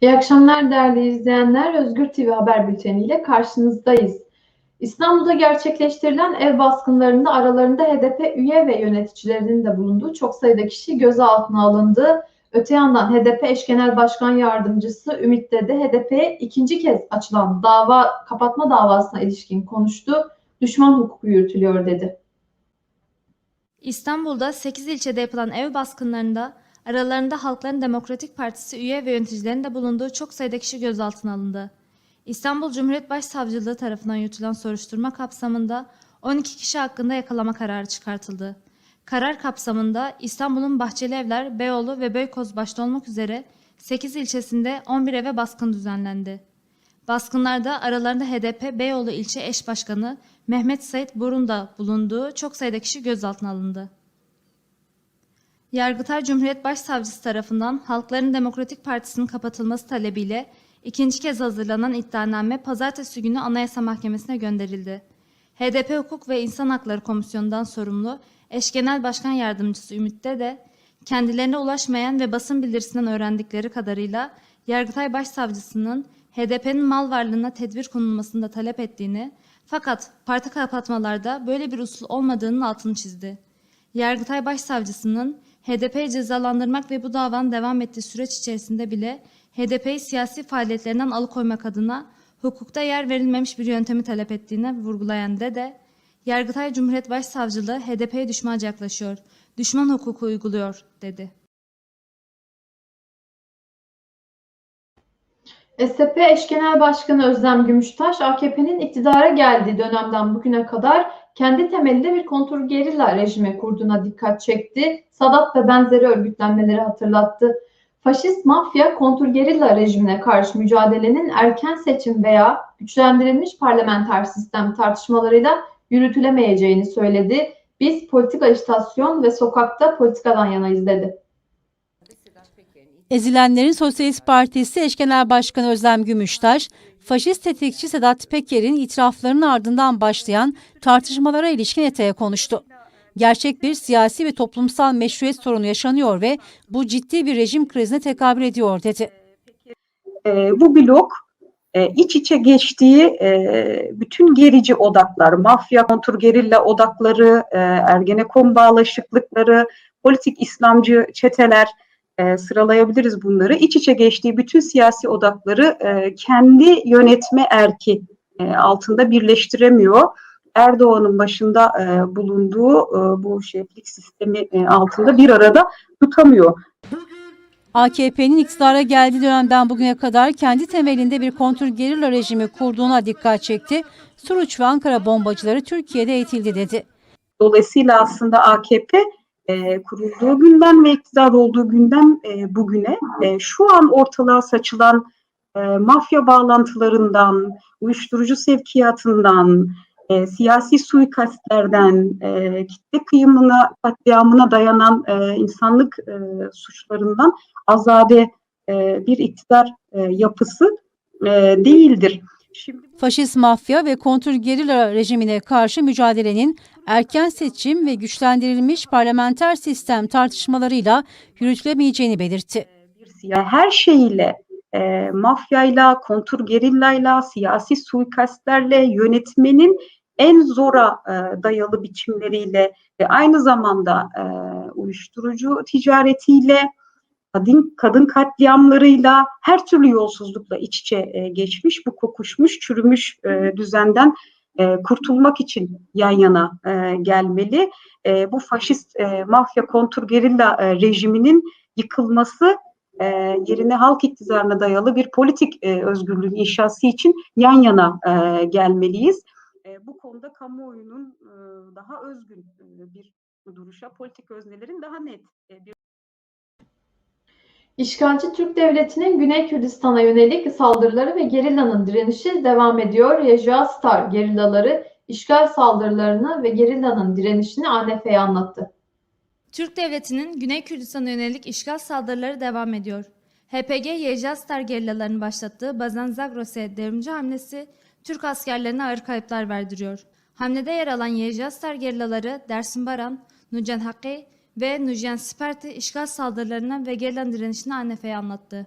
İyi akşamlar değerli izleyenler. Özgür TV Haber Bülteni ile karşınızdayız. İstanbul'da gerçekleştirilen ev baskınlarında aralarında HDP üye ve yöneticilerinin de bulunduğu çok sayıda kişi gözaltına alındı. Öte yandan HDP eş genel başkan yardımcısı Ümit Dede HDP'ye ikinci kez açılan dava kapatma davasına ilişkin konuştu. Düşman hukuku yürütülüyor dedi. İstanbul'da 8 ilçede yapılan ev baskınlarında aralarında Halkların Demokratik Partisi üye ve yöneticilerinin de bulunduğu çok sayıda kişi gözaltına alındı. İstanbul Cumhuriyet Başsavcılığı tarafından yürütülen soruşturma kapsamında 12 kişi hakkında yakalama kararı çıkartıldı. Karar kapsamında İstanbul'un Bahçelievler, Beyoğlu ve Beykoz başta olmak üzere 8 ilçesinde 11 eve baskın düzenlendi. Baskınlarda aralarında HDP Beyoğlu ilçe eş başkanı Mehmet Sait Borun da bulunduğu çok sayıda kişi gözaltına alındı. Yargıtay Cumhuriyet Başsavcısı tarafından Halkların Demokratik Partisi'nin kapatılması talebiyle ikinci kez hazırlanan iddianame pazartesi günü Anayasa Mahkemesi'ne gönderildi. HDP Hukuk ve İnsan Hakları Komisyonu'ndan sorumlu eş genel başkan yardımcısı Ümit'te de kendilerine ulaşmayan ve basın bildirisinden öğrendikleri kadarıyla Yargıtay Başsavcısının HDP'nin mal varlığına tedbir konulmasını da talep ettiğini fakat parti kapatmalarda böyle bir usul olmadığının altını çizdi. Yargıtay Başsavcısının HDP'yi cezalandırmak ve bu davanın devam ettiği süreç içerisinde bile HDP'yi siyasi faaliyetlerinden alıkoymak adına hukukta yer verilmemiş bir yöntemi talep ettiğini vurgulayan Dede, Yargıtay Cumhuriyet Başsavcılığı HDP'ye düşmanca yaklaşıyor, düşman hukuku uyguluyor dedi. SDP eş genel başkanı Özlem Gümüştaş, AKP'nin iktidara geldiği dönemden bugüne kadar kendi temelinde bir kontrgerilla rejimi kurduğuna dikkat çekti. Sadat ve benzeri örgütlenmeleri hatırlattı. Faşist mafya kontrgerilla rejimine karşı mücadelenin erken seçim veya güçlendirilmiş parlamenter sistem tartışmalarıyla yürütülemeyeceğini söyledi. Biz politik ajitasyon ve sokakta politikadan yanayız dedi. Ezilenlerin Sosyalist Partisi eş genel başkanı Özlem Gümüştaş, faşist tetikçi Sedat Peker'in itiraflarının ardından başlayan tartışmalara ilişkin ETE'ye konuştu. Gerçek bir siyasi ve toplumsal meşruiyet sorunu yaşanıyor ve bu ciddi bir rejim krizine tekabül ediyor dedi. E, bu blok e, iç içe geçtiği e, bütün gerici odaklar, mafya, kontrgerilla odakları, e, Ergenekon bağlaşıklıkları, politik İslamcı çeteler e, sıralayabiliriz bunları. İç içe geçtiği bütün siyasi odakları e, kendi yönetme erki e, altında birleştiremiyor. Erdoğan'ın başında e, bulunduğu e, bu şeflik sistemi e, altında bir arada tutamıyor. AKP'nin iktidara geldiği dönemden bugüne kadar kendi temelinde bir kontrgerilla rejimi kurduğuna dikkat çekti. Suruç ve Ankara bombacıları Türkiye'de eğitildi dedi. Dolayısıyla aslında AKP e, kurulduğu günden ve iktidar olduğu günden e, bugüne e, şu an ortalığa saçılan e, mafya bağlantılarından, uyuşturucu sevkiyatından, e, siyasi suikastlerden, e, kitle kıyımına, katliamına dayanan e, insanlık e, suçlarından azade e, bir iktidar e, yapısı e, değildir. Faşist mafya ve kontrgerilla rejimine karşı mücadelenin erken seçim ve güçlendirilmiş parlamenter sistem tartışmalarıyla yürütülemeyeceğini belirtti. siya her şeyiyle e, mafyayla, kontrgerillayla, siyasi suikastlerle yönetmenin en zora e, dayalı biçimleriyle ve aynı zamanda e, uyuşturucu ticaretiyle, kadın kadın katliamlarıyla, her türlü yolsuzlukla iç içe e, geçmiş, bu kokuşmuş, çürümüş e, düzenden e, kurtulmak için yan yana e, gelmeli. E, bu faşist e, mafya kontrgerilla e, rejiminin yıkılması e, yerine halk iktidarına dayalı bir politik e, özgürlüğün inşası için yan yana e, gelmeliyiz. E, bu konuda kamuoyunun e, daha özgün e, bir duruşa, politik öznelerin daha net e, bir İşgalci Türk Devleti'nin Güney Kürdistan'a yönelik saldırıları ve gerillanın direnişi devam ediyor. Reja Star gerillaları işgal saldırılarını ve gerillanın direnişini ANF'ye anlattı. Türk Devleti'nin Güney Kürdistan'a yönelik işgal saldırıları devam ediyor. HPG Yejastar gerillalarının başlattığı Bazan Zagros'e devrimci hamlesi Türk askerlerine ağır kayıplar verdiriyor. Hamlede yer alan Yejastar gerillaları Dersim Baran, Nucan Hakkı ve Nujan Sperti işgal saldırılarına ve gerilan direnişini ANF'ye anlattı.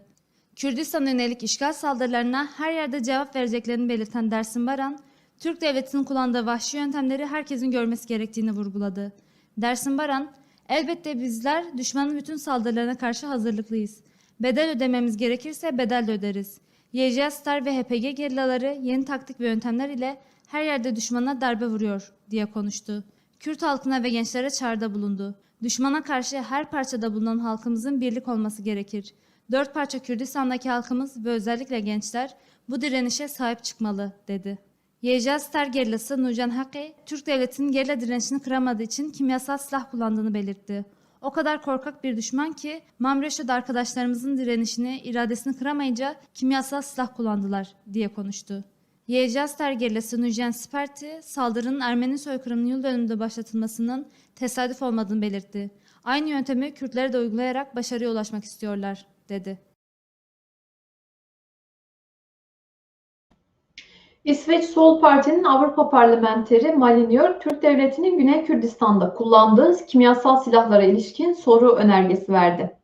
Kürdistan'a yönelik işgal saldırılarına her yerde cevap vereceklerini belirten Dersim Baran, Türk devletinin kullandığı vahşi yöntemleri herkesin görmesi gerektiğini vurguladı. Dersim Baran, elbette bizler düşmanın bütün saldırılarına karşı hazırlıklıyız. Bedel ödememiz gerekirse bedel de öderiz. YJ Star ve HPG gerillaları yeni taktik ve yöntemler ile her yerde düşmana darbe vuruyor diye konuştu. Kürt halkına ve gençlere çağrıda bulundu. Düşmana karşı her parçada bulunan halkımızın birlik olması gerekir. Dört parça Kürdistan'daki halkımız ve özellikle gençler bu direnişe sahip çıkmalı dedi. YJ Star gerillası Nurcan Hakkı, Türk devletinin gerilla direnişini kıramadığı için kimyasal silah kullandığını belirtti. O kadar korkak bir düşman ki Mamreşo'da arkadaşlarımızın direnişini, iradesini kıramayınca kimyasal silah kullandılar diye konuştu. Yejazter gerillası Nujen Sperti, saldırının Ermeni soykırımının yıl dönümünde başlatılmasının tesadüf olmadığını belirtti. Aynı yöntemi Kürtlere de uygulayarak başarıya ulaşmak istiyorlar, dedi. İsveç Sol Parti'nin Avrupa Parlamenteri Malinyor, Türk Devleti'nin Güney Kürdistan'da kullandığı kimyasal silahlara ilişkin soru önergesi verdi.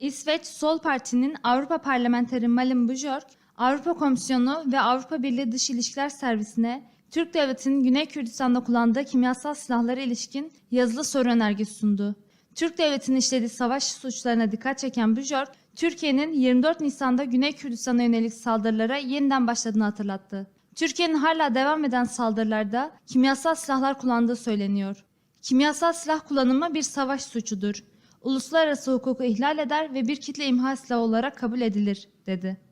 İsveç Sol Parti'nin Avrupa Parlamenteri Malin Bujörk, Avrupa Komisyonu ve Avrupa Birliği Dış İlişkiler Servisi'ne Türk Devleti'nin Güney Kürdistan'da kullandığı kimyasal silahlara ilişkin yazılı soru önergesi sundu. Türk Devleti'nin işlediği savaş suçlarına dikkat çeken Bujörk, Türkiye'nin 24 Nisan'da Güney Kürdistan'a yönelik saldırılara yeniden başladığını hatırlattı. Türkiye'nin hala devam eden saldırılarda kimyasal silahlar kullandığı söyleniyor. Kimyasal silah kullanımı bir savaş suçudur. Uluslararası hukuku ihlal eder ve bir kitle imha silahı olarak kabul edilir, dedi.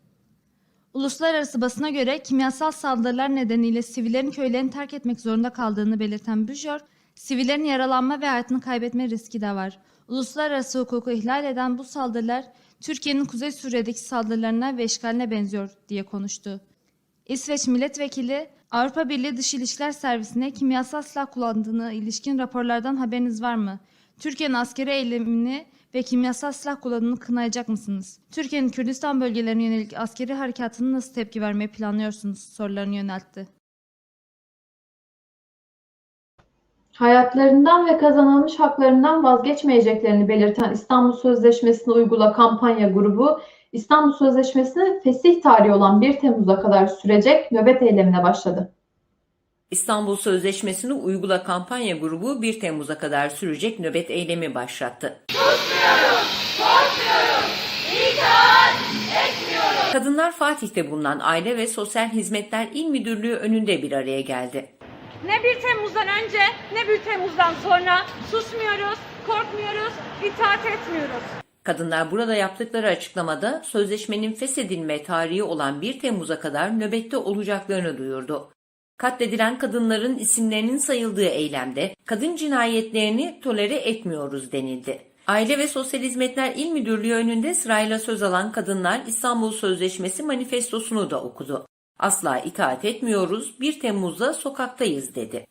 Uluslararası basına göre kimyasal saldırılar nedeniyle sivillerin köylerini terk etmek zorunda kaldığını belirten Bujör, sivillerin yaralanma ve hayatını kaybetme riski de var. Uluslararası hukuku ihlal eden bu saldırılar Türkiye'nin Kuzey Suriye'deki saldırılarına ve işgaline benziyor diye konuştu. İsveç milletvekili Avrupa Birliği Dış İlişkiler Servisi'ne kimyasal silah kullandığına ilişkin raporlardan haberiniz var mı? Türkiye'nin askeri eylemini ve kimyasal silah kullanımını kınayacak mısınız? Türkiye'nin Kürdistan bölgelerine yönelik askeri harekatını nasıl tepki vermeyi planlıyorsunuz? sorularını yöneltti. Hayatlarından ve kazanılmış haklarından vazgeçmeyeceklerini belirten İstanbul Sözleşmesi'ni uygula kampanya grubu, İstanbul Sözleşmesi'nin fesih tarihi olan 1 Temmuz'a kadar sürecek nöbet eylemine başladı. İstanbul Sözleşmesi'ni uygula kampanya grubu 1 Temmuz'a kadar sürecek nöbet eylemi başlattı. Kadınlar Fatih'te bulunan Aile ve Sosyal Hizmetler İl Müdürlüğü önünde bir araya geldi. Ne 1 Temmuz'dan önce ne 1 Temmuz'dan sonra susmuyoruz, korkmuyoruz, itaat etmiyoruz. Kadınlar burada yaptıkları açıklamada sözleşmenin feshedilme tarihi olan 1 Temmuz'a kadar nöbette olacaklarını duyurdu. Katledilen kadınların isimlerinin sayıldığı eylemde kadın cinayetlerini tolere etmiyoruz denildi. Aile ve Sosyal Hizmetler İl Müdürlüğü önünde sırayla söz alan kadınlar İstanbul Sözleşmesi manifestosunu da okudu. Asla itaat etmiyoruz, 1 Temmuz'da sokaktayız dedi.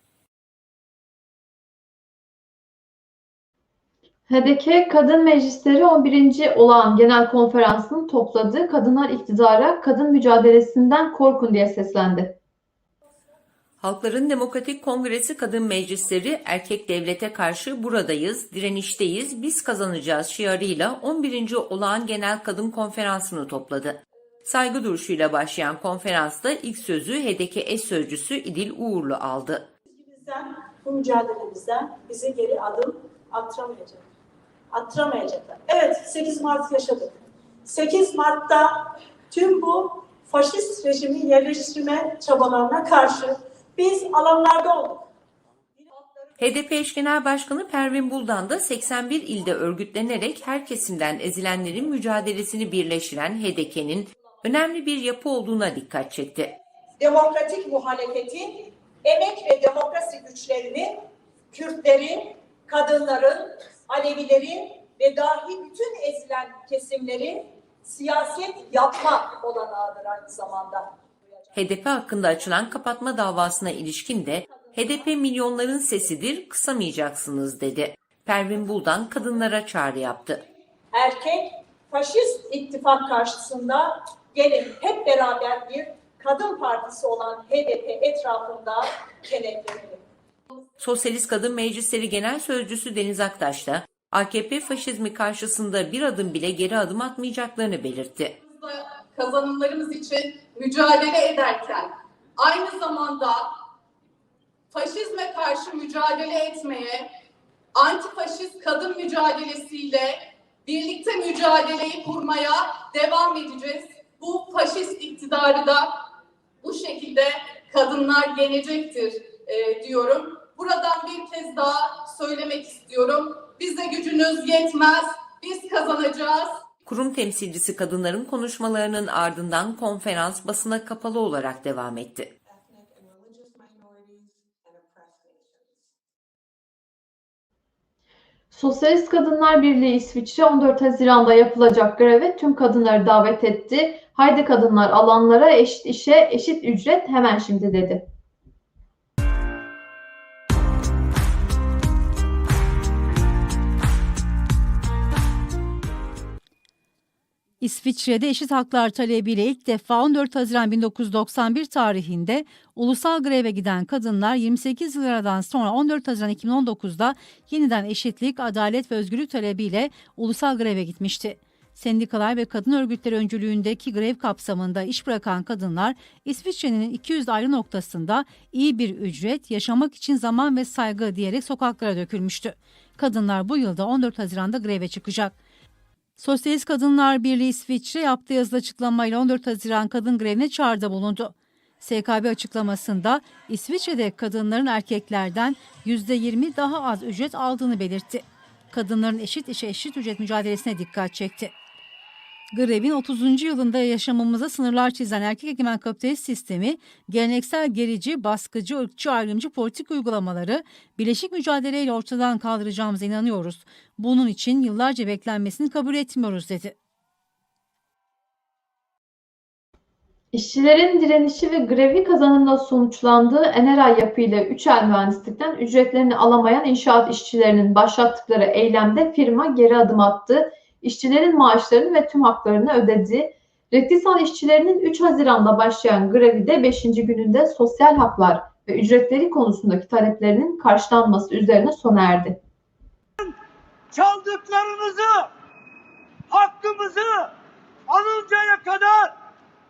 HDK Kadın Meclisleri 11. Olağan Genel Konferansı'nın topladığı Kadınlar İktidara Kadın Mücadelesinden Korkun diye seslendi. Halkların Demokratik Kongresi Kadın Meclisleri erkek devlete karşı buradayız, direnişteyiz, biz kazanacağız şiarıyla 11. Olağan Genel Kadın Konferansı'nı topladı. Saygı duruşuyla başlayan konferansta ilk sözü HDK eş sözcüsü İdil Uğurlu aldı. bizden, bu mücadelemizden bizi geri adım attıramayacak. Attıramayacaklar. Evet 8 Mart yaşadık. 8 Mart'ta tüm bu faşist rejimi yerleştirme çabalarına karşı biz alanlarda olduk. HDP eş genel başkanı Pervin Buldan da 81 ilde örgütlenerek her kesimden ezilenlerin mücadelesini birleştiren HDP'nin önemli bir yapı olduğuna dikkat çekti. Demokratik muhalefetin emek ve demokrasi güçlerini Kürtlerin, kadınların, Alevilerin ve dahi bütün ezilen kesimlerin siyaset yapma olanağıdır aynı zamanda. HDP hakkında açılan kapatma davasına ilişkin de HDP milyonların sesidir, kısamayacaksınız dedi. Pervin Buldan kadınlara çağrı yaptı. Erkek faşist ittifak karşısında gelin hep beraber bir kadın partisi olan HDP etrafında kenetlenelim. Sosyalist Kadın Meclisleri Genel Sözcüsü Deniz Aktaş da AKP faşizmi karşısında bir adım bile geri adım atmayacaklarını belirtti. Kazanımlarımız için mücadele ederken aynı zamanda faşizme karşı mücadele etmeye, antifaşist kadın mücadelesiyle birlikte mücadeleyi kurmaya devam edeceğiz. Bu faşist iktidarı da bu şekilde kadınlar yenecektir e, diyorum. Buradan bir kez daha söylemek istiyorum. Bize gücünüz yetmez, biz kazanacağız. Kurum temsilcisi kadınların konuşmalarının ardından konferans basına kapalı olarak devam etti. Sosyalist Kadınlar Birliği İsviçre 14 Haziran'da yapılacak greve tüm kadınları davet etti. Haydi kadınlar alanlara eşit işe eşit ücret hemen şimdi dedi. İsviçre'de eşit haklar talebiyle ilk defa 14 Haziran 1991 tarihinde ulusal greve giden kadınlar 28 yıl aradan sonra 14 Haziran 2019'da yeniden eşitlik, adalet ve özgürlük talebiyle ulusal greve gitmişti. Sendikalar ve kadın örgütleri öncülüğündeki grev kapsamında iş bırakan kadınlar İsviçre'nin 200 ayrı noktasında iyi bir ücret, yaşamak için zaman ve saygı diyerek sokaklara dökülmüştü. Kadınlar bu yılda 14 Haziran'da greve çıkacak. Sosyalist Kadınlar Birliği İsviçre yaptığı yazılı açıklamayla 14 Haziran kadın grevine çağrıda bulundu. SKB açıklamasında İsviçre'de kadınların erkeklerden %20 daha az ücret aldığını belirtti. Kadınların eşit işe eşit ücret mücadelesine dikkat çekti. Grevin 30. yılında yaşamımıza sınırlar çizen erkek egemen kapitalist sistemi, geleneksel gerici, baskıcı, ırkçı, ayrımcı politik uygulamaları birleşik mücadeleyle ortadan kaldıracağımıza inanıyoruz. Bunun için yıllarca beklenmesini kabul etmiyoruz dedi. İşçilerin direnişi ve grevi kazanımla sonuçlandığı Eneray Yapı ile Üçel Mühendislik'ten ücretlerini alamayan inşaat işçilerinin başlattıkları eylemde firma geri adım attı. İşçilerin maaşlarını ve tüm haklarını ödedi. Rektisal işçilerinin 3 Haziran'da başlayan grevi de 5. gününde sosyal haklar ve ücretleri konusundaki taleplerinin karşılanması üzerine sona erdi. çaldıklarınızı, hakkımızı alıncaya kadar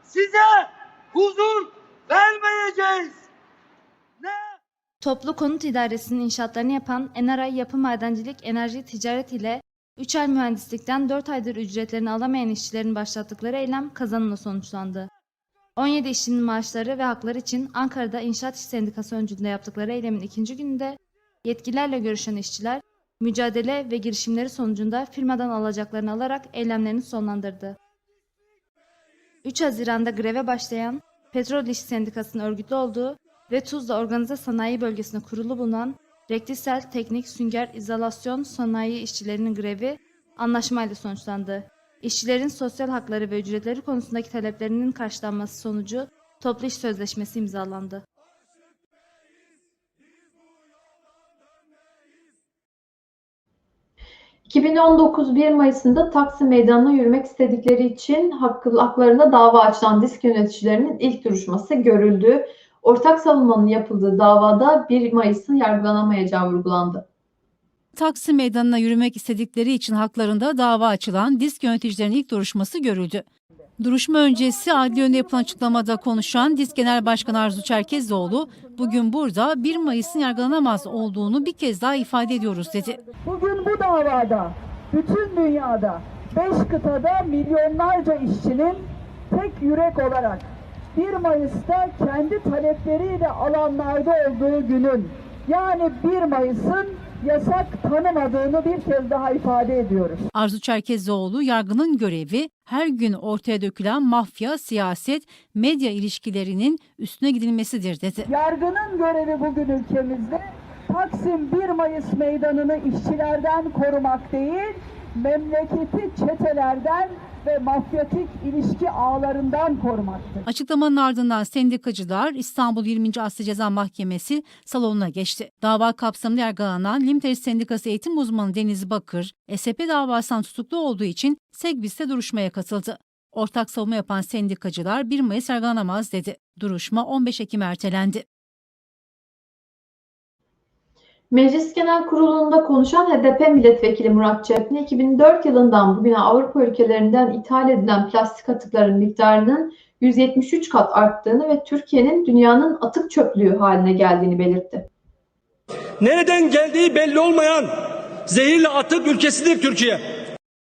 size huzur vermeyeceğiz. Ne? Toplu Konut İdaresi'nin inşaatlarını yapan Enaray Yapı Madencilik Enerji Ticaret ile Üçel Mühendislik'ten 4 aydır ücretlerini alamayan işçilerin başlattıkları eylem kazanımla sonuçlandı. 17 işçinin maaşları ve hakları için Ankara'da İnşaat İş Sendikası öncülüğünde yaptıkları eylemin ikinci gününde yetkililerle görüşen işçiler, mücadele ve girişimleri sonucunda firmadan alacaklarını alarak eylemlerini sonlandırdı. 3 Haziran'da greve başlayan Petrol İş Sendikası'nın örgütlü olduğu ve Tuzla Organize Sanayi Bölgesi'nde kurulu bulunan Rektisel Teknik Sünger İzolasyon Sanayi işçilerinin grevi anlaşmayla sonuçlandı. İşçilerin sosyal hakları ve ücretleri konusundaki taleplerinin karşılanması sonucu toplu iş sözleşmesi imzalandı. ...2019 1 Mayıs'ında Taksim Meydanı'na yürümek istedikleri için hakkı, haklarında dava açılan disk yöneticilerinin ilk duruşması görüldü. Ortak savunmanın yapıldığı davada 1 Mayıs'ın yargılanamayacağı vurgulandı. Taksim Meydanı'na yürümek istedikleri için haklarında dava açılan disk yöneticilerinin ilk duruşması görüldü. Duruşma öncesi adli yönde yapılan açıklamada konuşan DİSK Genel Başkanı Arzu Çerkezoğlu, bugün burada 1 Mayıs'ın yargılanamaz olduğunu bir kez daha ifade ediyoruz dedi. Bugün bu davada bütün dünyada, beş kıtada milyonlarca işçinin tek yürek olarak 1 Mayıs'ta kendi talepleriyle alanlarda olduğu günün yani 1 Mayıs'ın yasak tanımadığını bir kez daha ifade ediyoruz. Arzu Çerkezoğlu, yargının görevi her gün ortaya dökülen mafya, siyaset, medya ilişkilerinin üstüne gidilmesidir dedi. Yargının görevi bugün ülkemizde Taksim 1 Mayıs meydanını işçilerden korumak değil, memleketi çetelerden ve mafyatik ilişki ağlarından korumaktır. Açıklamanın ardından sendikacılar İstanbul 20. Asya Ceza Mahkemesi salonuna geçti. Dava kapsamında yargılanan Limteris Sendikası eğitim uzmanı Deniz Bakır, SP davasından tutuklu olduğu için Segbis'te duruşmaya katıldı. Ortak savunma yapan sendikacılar 1 Mayıs yargılanamaz dedi. Duruşma 15 Ekim ertelendi. Meclis Genel Kurulu'nda konuşan HDP milletvekili Murat Çepni, 2004 yılından bugüne Avrupa ülkelerinden ithal edilen plastik atıkların miktarının 173 kat arttığını ve Türkiye'nin dünyanın atık çöplüğü haline geldiğini belirtti. Nereden geldiği belli olmayan zehirli atık ülkesidir Türkiye.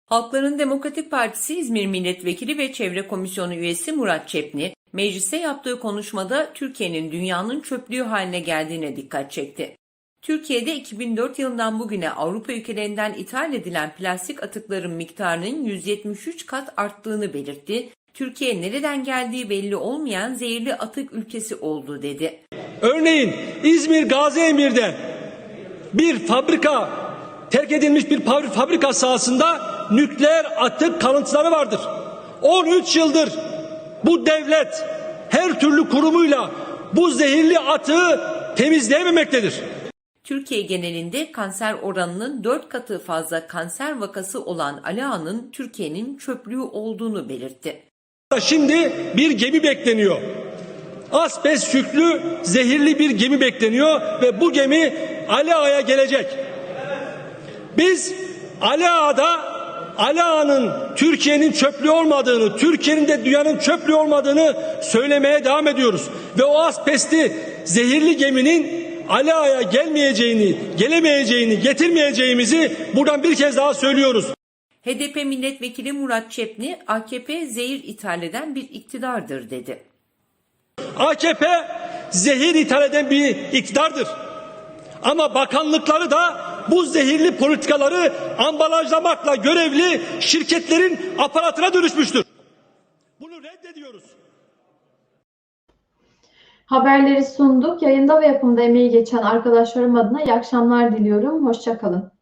Halkların Demokratik Partisi İzmir Milletvekili ve Çevre Komisyonu üyesi Murat Çepni, mecliste yaptığı konuşmada Türkiye'nin dünyanın çöplüğü haline geldiğine dikkat çekti. Türkiye'de 2004 yılından bugüne Avrupa ülkelerinden ithal edilen plastik atıkların miktarının 173 kat arttığını belirtti. Türkiye nereden geldiği belli olmayan zehirli atık ülkesi oldu dedi. Örneğin İzmir Gazi Emir'de bir fabrika terk edilmiş bir fabri- fabrika sahasında nükleer atık kalıntıları vardır. 13 yıldır bu devlet her türlü kurumuyla bu zehirli atığı temizleyememektedir. Türkiye genelinde kanser oranının 4 katı fazla kanser vakası olan Ali Ağa'nın Türkiye'nin çöplüğü olduğunu belirtti. Şimdi bir gemi bekleniyor. Asbest yüklü zehirli bir gemi bekleniyor ve bu gemi Ali Ağa'ya gelecek. Biz Ali Ağa'da Ali Ağa'nın Türkiye'nin çöplüğü olmadığını, Türkiye'nin de dünyanın çöplüğü olmadığını söylemeye devam ediyoruz. Ve o asbesti zehirli geminin Ali Ağa'ya gelmeyeceğini, gelemeyeceğini, getirmeyeceğimizi buradan bir kez daha söylüyoruz. HDP milletvekili Murat Çepni, AKP zehir ithal eden bir iktidardır dedi. AKP zehir ithal eden bir iktidardır. Ama bakanlıkları da bu zehirli politikaları ambalajlamakla görevli şirketlerin aparatına dönüşmüştür. Bunu reddediyoruz. Haberleri sunduk. Yayında ve yapımda emeği geçen arkadaşlarım adına iyi akşamlar diliyorum. Hoşçakalın.